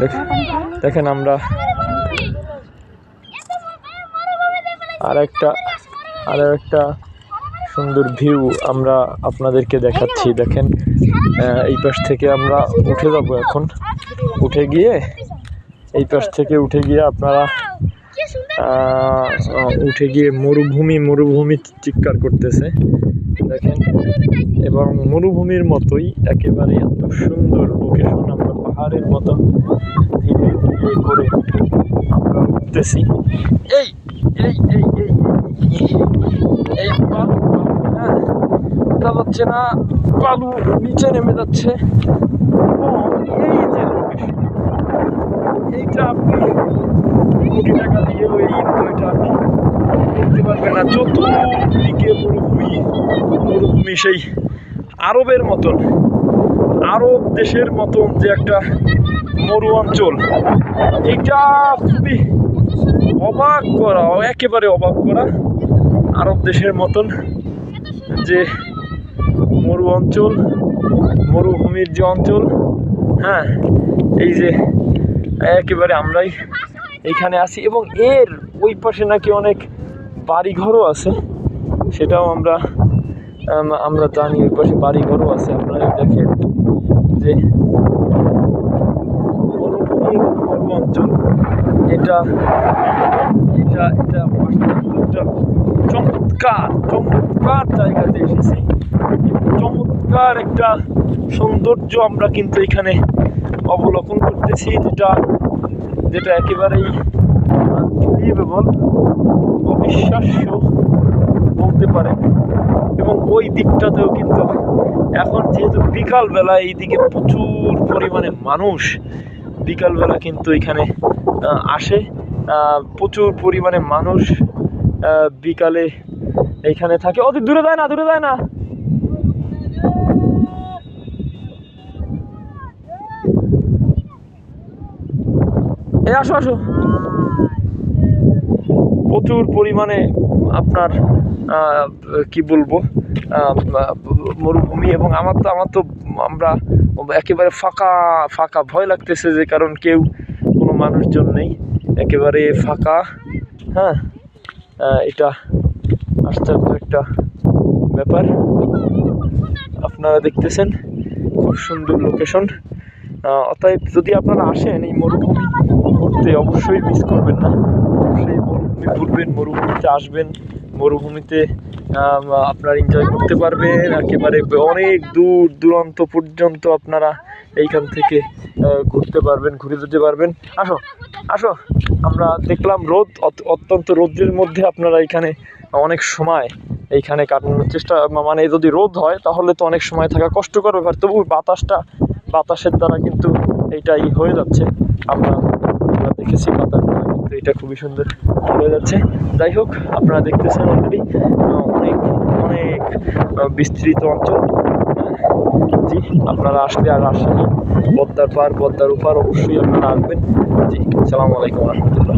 দেখ- দেখেন আমরা আর একটা আর একটা সুন্দর ভিউ আমরা আপনাদেরকে দেখাচ্ছি। দেখেন এই পাশ থেকে আমরা উঠে যাব এখন। উঠে গিয়ে এই পাশ থেকে উঠে গিয়ে আপনারা উঠে গিয়ে মরুভূমি মরুভূমি চিৎকার করতেছে। দেখেন, এবং মরুভূমির মতোই একেবারে এত সুন্দর লোকেশন আমরা পাহাড়ের মতো ধীরে ধীরে করে আমরা উঠতেছি। এই এই এই এই এই, হ্যাঁ ওঠা যাচ্ছে না বালু নিচে নেমে যাচ্ছে। এই এইটা আপনি কোটি টাকা আপনি করতে পারবেন না মরুভূমি মরুভূমি সেই আরবের মতন। আরব দেশের মতন যে একটা মরু অঞ্চল এটা খুবই অবাক করা একেবারে অবাক করা আরব দেশের মতন যে মরু অঞ্চল মরুভূমির যে অঞ্চল হ্যাঁ এই যে একেবারে আমরাই এইখানে আছি এবং এর ওই পাশে নাকি অনেক বাড়িঘরও আছে সেটাও আমরা আম, আমরা জানি ওই পাশে বাড়ি ঘরও আছে, আপনারা দেখেন যে অঞ্চল এটা এটা এটা চমৎকার চমৎকার জায়গাতে এসেছি। চমৎকার একটা সৌন্দর্য আমরা কিন্তু এখানে অবলোকন করতেছি, যেটা যেটা একেবারেই আনবিলিভেবল অবিশ্বাস্য বলতে পারে। এবং ওই দিকটাতেও কিন্তু এখন যেহেতু বিকালবেলা এইদিকে প্রচুর পরিমাণে মানুষ বিকালবেলা কিন্তু এখানে আসে। প্রচুর পরিমাণে মানুষ বিকালে এইখানে থাকে। অতি দূরে যায় না, দূরে যায় না। আসো আসো। প্রচুর পরিমাণে আপনার কি বলব মরুভূমি এবং আমার তো আমার তো আমরা একেবারে ফাঁকা ফাঁকা ভয় লাগতেছে যে কারণ কেউ কোনো মানুষজন নেই। একেবারে ফাঁকা হ্যাঁ? এটা আশ্চর্য একটা ব্যাপার। আপনারা দেখতেছেন, খুব সুন্দর লোকেশন অতএব যদি আপনারা আসেন এই মরুভূমি ঘুরতে অবশ্যই মিস করবেন না। অবশ্যই মরুভূমি ঘুরবেন, মরুভূমিতে আসবেন। মরুভূমিতে আপনার এনজয় করতে পারবেন। একেবারে অনেক দূর দূরান্ত পর্যন্ত আপনারা এইখান থেকে ঘুরতে পারবেন, ঘুরে যেতে পারবেন। আসো আসো। আমরা দেখলাম রোদ, অত- অত্যন্ত রৌদ্রের মধ্যে আপনারা এখানে অনেক সময় এইখানে কাটানোর চেষ্টা মানে যদি রোদ হয়, তাহলে তো অনেক সময় থাকা কষ্টকর ব্যাপার। তবু বাতাসটা, বাতাসের দ্বারা কিন্তু এইটাই হয়ে যাচ্ছে। আমরা আমরা দেখেছি পাতার কিন্তু এটা খুবই সুন্দর হয়ে যাচ্ছে। যাই হোক, আপনারা দেখতেছেন অলরেডি অনেক অনেক বিস্তৃত অঞ্চল। জি, আপনারা আসলে আর রাজশাহী পদ্মার পার, পদ্মার উপার অবশ্যই আপনারা আসবেন। জি, সালামু আলাইকুম রহমতুল্লাহ।